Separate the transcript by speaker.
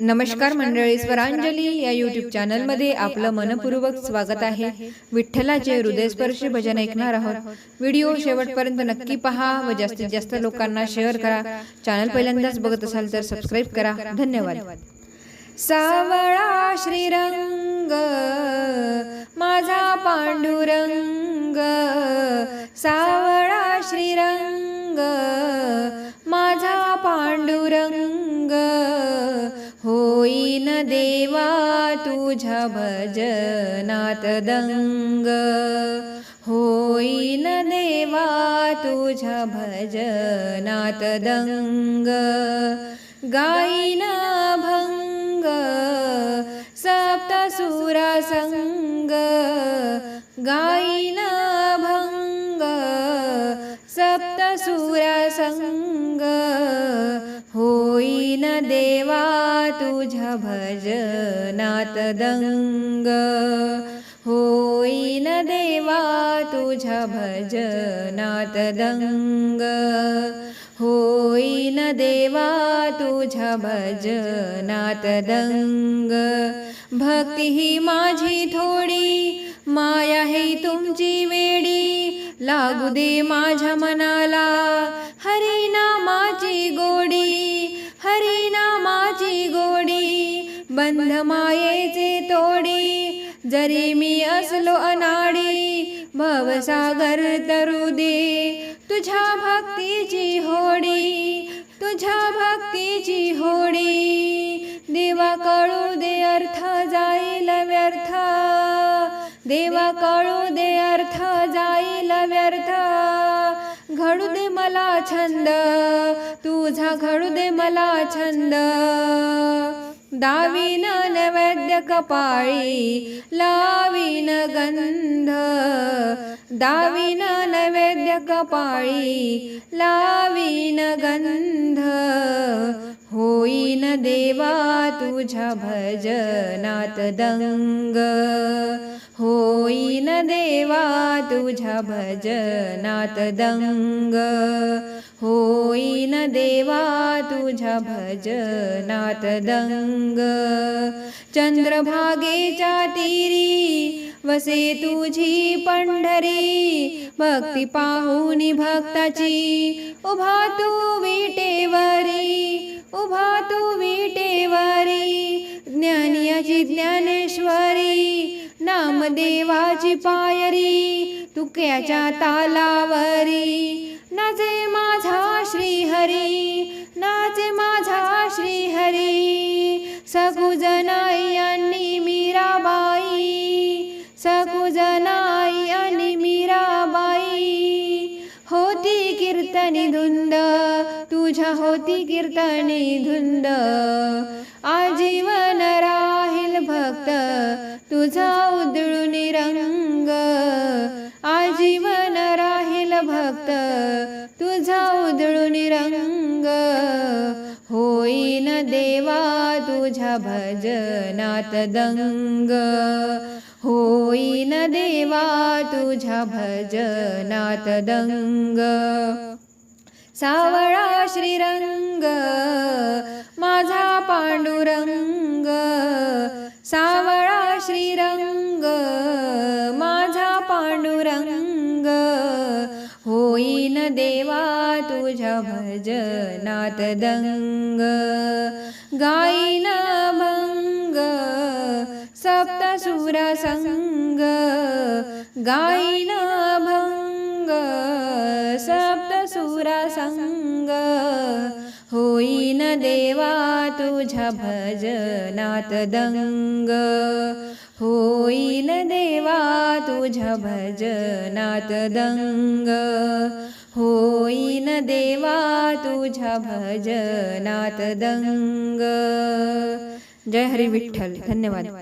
Speaker 1: नमस्कार मंडळी स्वरांजली या युट्यूब चॅनलमध्ये आपलं मनपूर्वक स्वागत आहे. विठ्ठलाचे हृदयस्पर्शी भजन ऐकणार आहोत. व्हिडिओ शेवटपर्यंत नक्की पहा व जास्तीत जास्त लोकांना शेअर करा. चॅनल पहिल्यांदाच बघत असाल तर सबस्क्राईब करा. धन्यवाद. सावळा श्रीरंग माझा पांडुरंग. सावळा न देवा तुझ्या भजनात दंग होईन देवा तुझ्या भजनात दंग गाईन भंग सप्तसुरा संग गाईन भंग सप्तसुरा संग होईन देवा तुझ्या भजनात दंग होईन देवा तुझ्या भजनात दंग होईन देवा तुझ्या भजनात दंग भक्ती ही माझी थोडी माया ही तुमची वेडी. लागू दे माझ्या मनाला मायेचे तोडी जरी मी असलो अनाडी भवसागर तरू दे तुझ्या भक्तीची होडी तुझ्या भक्तीची होडी. देवा कळू दे अर्थ जाईल व्यर्थ देवा कळू दे अर्थ जाईल व्यर्थ. घडू दे मला छंद तुझा घडू दे मला छंद. दावीन नैवेद्य कपाळी लावीन गंध. दावीन नैवेद्य कपाळी लावीन गंध. होईन देवा तुझ्या भजनात दंग. होईन देवा तुझ्या भजनात दंग. होईन देवा तुझ्या भजनात दंग. चंद्रभागेच्या तीरी वसे तुझी पंढरी. भक्ती पाहुनी भक्ताची उभा तू विटेवरी उभा तू विटेवारी ज्ञानियाची ज्ञानेश्वरी नामदेवाची पायरी तुक्याच्या तालावरी. नाचे माझा श्रीहरी नाचे माझा श्री कीर्तनी धुंद तुझ्या होती कीर्तनी धुंद आजीवन राहील भक्त तुझा उधळून रंग आजीवन राहील भक्त तुझा उधळून रंग होईन देवा तुझ्या भजनात दंग होईन देवा तुझ्या भजनात दंग सावळा श्रीरंग माझा पांडुरंग. सावळा श्रीरंग माझा पांडुरंग. होईन देवा तुझ्या भजनात दंग. गाईन भंग सप्तसुरा संग गाईन होईन देवा तुझ्या भजनात दंग. होईन देवा तुझ्या भजनात दंग. होईन देवा तुझ्या भजनात दंग. जय हरी विठ्ठल. धन्यवाद.